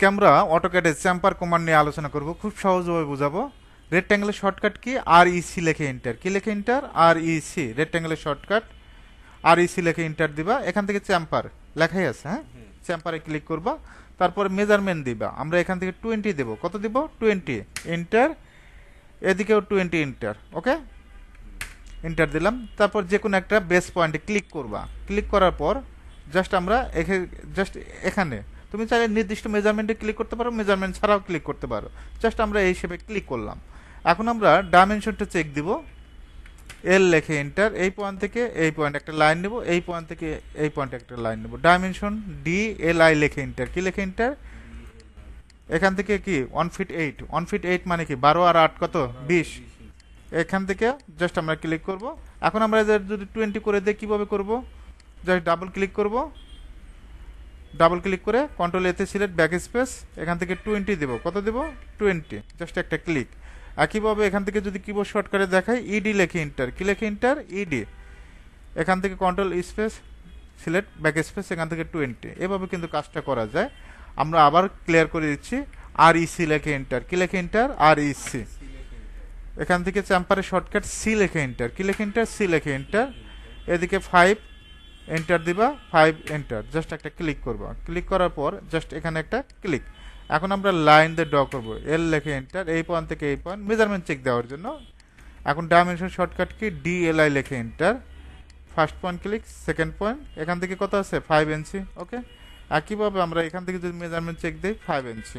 আজকে আমরা অটোক্যাডের চ্যাম্পার কমান্ড নিয়ে আলোচনা করব। খুব সহজভাবে বুঝাবো। রেক্ট্যাঙ্গেলের শর্টকাট কি? আর ইসি লেখে ইন্টার কি লেখে ইন্টার আর ইসি রেক্ট্যাঙ্গেলের শর্টকাট আর ইসি লেখে ইন্টার দিবা। এখান থেকে চ্যাম্পার লেখাই আছে হ্যাঁ? চ্যাম্পারে ক্লিক করবা। তারপর মেজারমেন্ট দিবা। আমরা এখান থেকে টোয়েন্টি দেবো। কত দিব? টোয়েন্টি ইন্টার এদিকেও টোয়েন্টি ইন্টার ওকে ইন্টার দিলাম। তারপর যে কোনো একটা বেস পয়েন্টে ক্লিক করবা। ক্লিক করার পর জাস্ট আমরা জাস্ট এখানে তুমি চাইলে নির্দিষ্ট মেজারমেন্টে ক্লিক করতে পারো মেজারমেন্ট ছাড়াও ক্লিক করতে পারো। জাস্ট আমরা এই হিসেবে ক্লিক করলাম। এখন আমরা ডাইমেনশনটা চেক দিব। এল লেখে এন্টার এই পয়েন্ট থেকে এই পয়েন্ট একটা লাইন নেব, এই পয়েন্ট থেকে এই পয়েন্ট একটা লাইন নেব। ডাইমেনশন ডি এল আই লেখে এন্টার কি লেখে এন্টার এখান থেকে কি? One feet eight one feet eight মানে কি? বারো আর আট কত? বিশ। এখান থেকে জাস্ট আমরা ক্লিক করব। এখন আমরা যদি টোয়েন্টি করে দিই, কীভাবে করব? জাস্ট ডাবল ক্লিক করব। ডাবল ক্লিক করে কন্ট্রোল এতে সিলেক্ট ব্যাক স্পেস এখান থেকে টোয়েন্টি দেবো। কত দেবো? টোয়েন্টি জাস্ট একটা ক্লিক একইভাবে এখান থেকে যদি কিবোর্ড শর্টকাটে দেখাই ইডি লেখে ইন্টার কি লেখে ইন্টার ইডি এখান থেকে control space select back space এখান থেকে টোয়েন্টি এভাবে কিন্তু কাজটা করা যায়। আমরা আবার ক্লিয়ার করে দিচ্ছি আর ইসি লেখে এন্টার কি লেখে এন্টার আর ইসি এখান থেকে চ্যাম্পারে শর্টকাট সি লেখে এন্টার কি লেখে এন্টার সি লেখে এন্টার এদিকে ফাইভ এন্টার দিবা ফাইভ এন্টার জাস্ট একটা ক্লিক করবা। ক্লিক করার পর জাস্ট এখানে একটা ক্লিক এখন আমরা লাইন দিয়ে ড্র করব। এল লেখে এন্টার এই পয়েন্ট থেকে এই পয়েন্ট মেজারমেন্ট চেক দেওয়ার জন্য। এখন ডাইমেনশন শর্টকাট কি? ডি এল আই লেখে enter first point click second point এখান থেকে কত আছে? ফাইভ ইঞ্চি ওকে একইভাবে আমরা এখান থেকে যদি মেজারমেন্ট চেক দিই ফাইভ ইঞ্চি